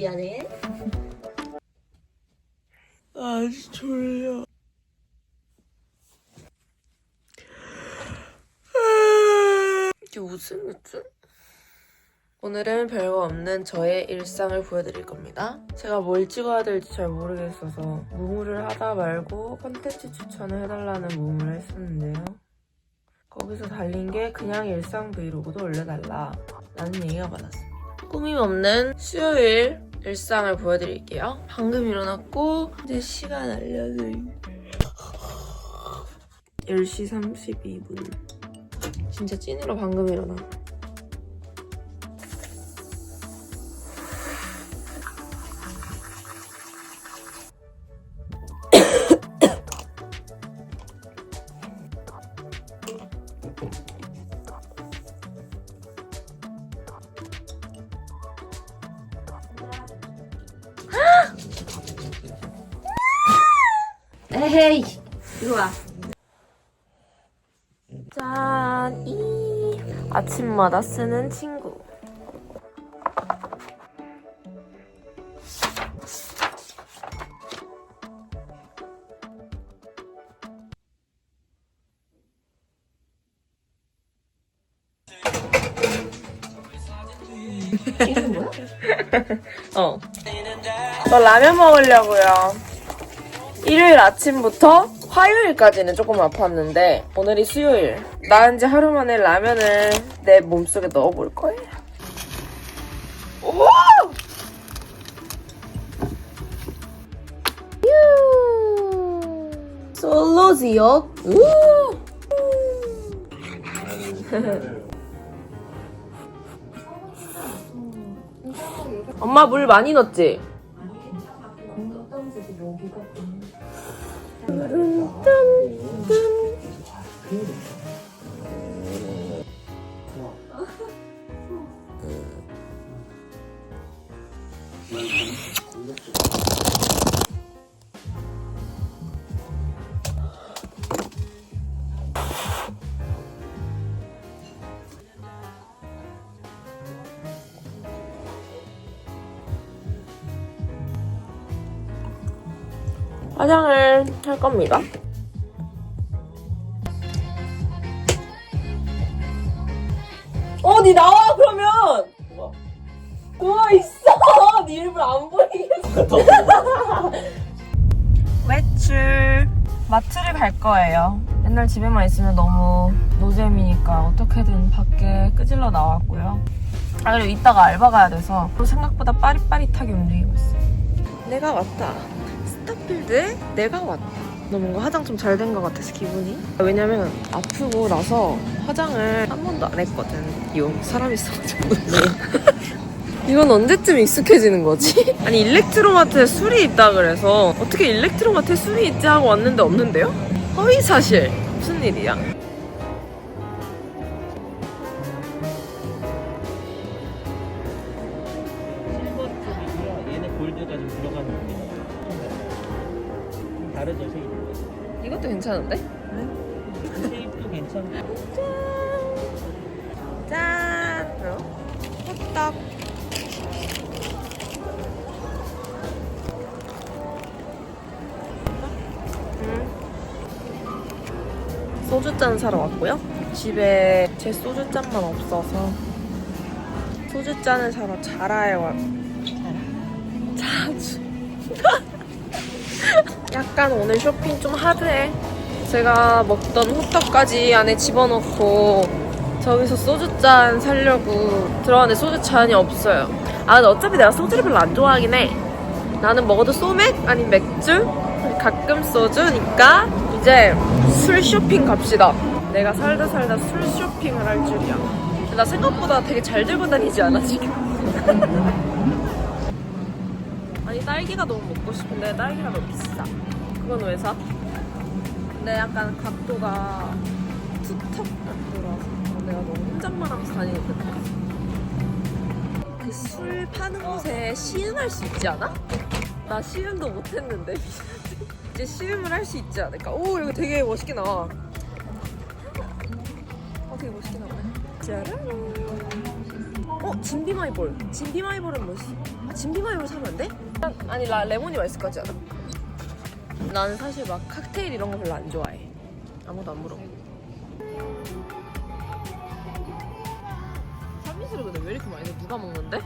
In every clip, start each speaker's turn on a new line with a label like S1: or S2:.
S1: 미안해.
S2: 아 졸려. 이게 무슨 느낌? 오늘은 별거 없는 저의 일상을 보여드릴 겁니다. 제가 뭘 찍어야 될지 잘 모르겠어서 무무를 하다 말고 컨텐츠 추천을 해달라는 무무를 했었는데요. 거기서 달린 게 그냥 일상 브이로그도 올려달라 라는 얘기가 많았습니다. 꾸밈 없는 수요일 일상을 보여드릴게요. 방금 일어났고 이제 시간 알려드림 10시 32분 진짜 찐으로 방금 일어나
S1: 헤이, 이리 와.
S2: 짠! 이 아침마다 쓰는 친구? 어. 저 라면 먹으려고요. 일요일 아침부터 화요일까지는 조금 아팠는데 오늘이 수요일. 나 이제 하루 만에 라면을 내 몸속에 넣어볼 거예요. 오! 유! 솔로지요? 우! 엄마 물 많이 넣었지? 음, 짠. 화장을 할 겁니다. 어, 니 나와 그러면. 누워 있어. 니 일부러 안 보이겠어. 외출. 마트를 갈 거예요. 맨날 집에만 있으면 너무 노잼이니까 어떻게든 밖에 끄질러 나왔고요. 아 그리고 이따가 알바 가야 돼서 생각보다 빠릿빠릿하게 움직이고 있어요. 내가 왔다. 스타필드에 내가 왔다. 너 뭔가 화장 좀 잘 된 것 같아서 기분이. 왜냐면 아프고 나서 화장을 한 번도 안 했거든. 요 사람 있어가지고. 이건 언제쯤 익숙해지는 거지? 아니 일렉트로마트에 술이 있다 그래서 어떻게 일렉트로마트에 술이 있지 하고 왔는데 없는데요? 허위 사실. 무슨 일이야?
S3: 다르죠, 쉐입이.
S2: 이것도 괜찮은데?
S3: 쉐입도 괜찮고.
S2: 짠! 그럼 호떡. 음. 소주잔 사러 왔고요. 집에 제 소주잔만 없어서 소주잔을 사러 자라에 왔. 자주. 약간 오늘 쇼핑 좀 하드해. 제가 먹던 호떡까지 안에 집어넣고 저기서 소주잔 사려고 들어왔는데 소주잔이 없어요. 아, 근데 어차피 내가 소주를 별로 안 좋아하긴 해. 나는 먹어도 소맥 아닌 맥주 가끔 소주니까 이제 술 쇼핑 갑시다. 내가 살다 살다 술 쇼핑을 할 줄이야. 나 생각보다 되게 잘 들고 다니지 않아 지금? 아니 딸기가 너무 먹고 싶은데 딸기가 너무 비싸. 그건 왜 사? 근데 약간 각도가 투턱 각도라서 내가 너무 혼잣말 하면서 다니니까 그술 파는 곳에 시음할 수 있지 않아? 나 시음도 못했는데 이제 시음을 할 수 있지 않을까? 오 이거 되게 멋있게 나와 어 되게 멋있게 나오네 어 어? 진비마이볼. 진비마이볼은 뭐지? 아, 진비마이볼 사면 안 돼? 아니, 라, 레몬이 맛있을 것 같지 않아? 나는 사실 막 칵테일 이런 거 별로 안 좋아해. 아무도 안 물어. 참이슬을 근데 왜 이렇게 많이 돼? 누가 먹는데?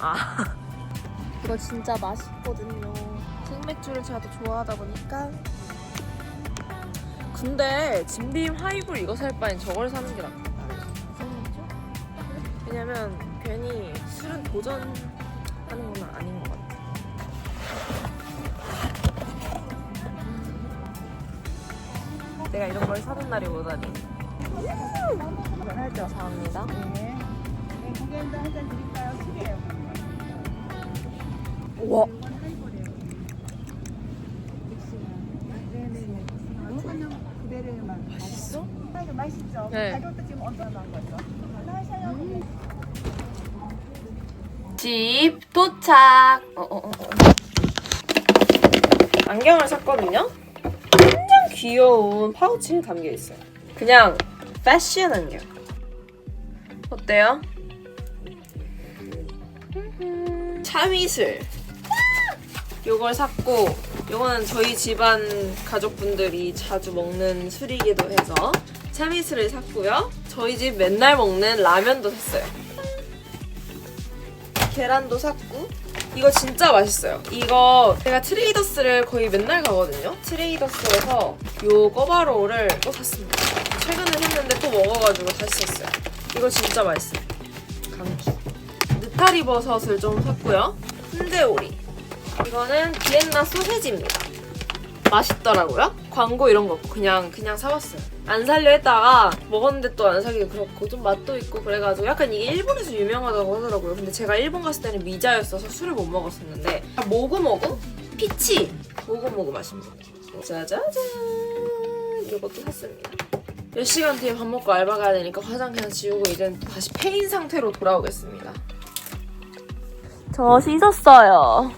S2: 아. 이거 진짜 맛있거든요. 생맥주를 제가 더 좋아하다 보니까. 근데 진빔 하이볼 이거 살 바엔 저걸 사는 게 낫다. 생맥주? 왜냐면 괜히 술은 도전하는 건 아닌 것 같아. 내가 이런 걸 사는 날이 오다니. 감사합니다.
S4: 네. 네, 고객님도 한잔 드릴까요?
S2: 우와.
S4: 네네네. 이거는 그대로만.
S2: 맛있어?
S4: 맛있죠?
S2: 네.
S4: 가격도 지금 얼마나 거죠? 하나셔요.
S2: 집 도착. 어, 어, 어, 어. 안경을 샀거든요. 귀여운 파우치에 담겨 있어요. 그냥 패션 안경. 어때요? 참이슬. 요걸 샀고 요거는 저희 집안 가족분들이 자주 먹는 술이기도 해서 참이슬을 샀고요. 저희 집 맨날 먹는 라면도 샀어요. 계란도 샀고 이거 진짜 맛있어요. 이거 제가 트레이더스를 거의 맨날 가거든요. 트레이더스에서 요 꺼바로우를 또 샀습니다. 최근에 샀는데 또 먹어가지고 다시 샀어요. 이거 진짜 맛있어요. 감기. 느타리 버섯을 좀 샀고요. 훈제오리. 이거는 비엔나 소세지입니다. 맛있더라고요. 광고 이런 거 그냥 그냥 사봤어요. 안 살려 했다가 먹었는데 또 안 사기 그렇고 좀 맛도 있고 그래가지고 약간 이게 일본에서 유명하다고 하더라고요. 근데 제가 일본 갔을 때는 미자였어서 술을 못 먹었었는데 아, 모구모구 피치 모구모구 마십니다. 짜자잔 이것도 샀습니다. 몇 시간 뒤에 밥 먹고 알바 가야 되니까 화장 그냥 지우고 이제 다시 페인 상태로 돌아오겠습니다. 저 씻었어요.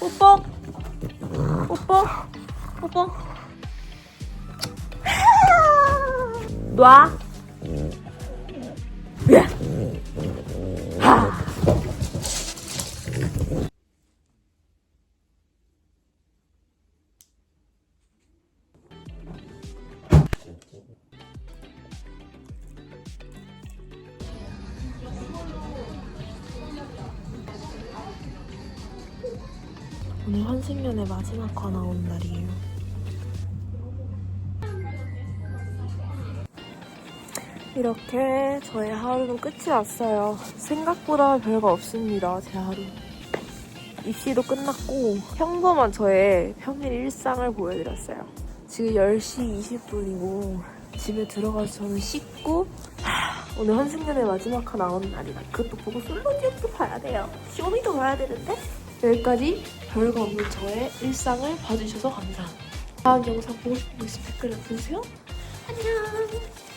S2: 뽀뽀 뽀뽀 뽀뽀 놔. 야. 오늘 환승연의 마지막 화 나오는 날이에요. 이렇게 저의 하루는 끝이 났어요. 생각보다 별거 없습니다, 제 하루. 입시도 끝났고 평범한 저의 평일 일상을 보여드렸어요. 지금 10시 20분이고 집에 들어가서 저는 씻고 하, 오늘 환승연의 마지막 화 나오는 날이라 그것도 보고 솔로지옥도 봐야 돼요. 쇼미도 봐야 되는데 여기까지 별거 없는 저의 일상을 봐주셔서 감사합니다. 다음 영상 보고 싶은 거 있으면 댓글 남겨주세요. 안녕!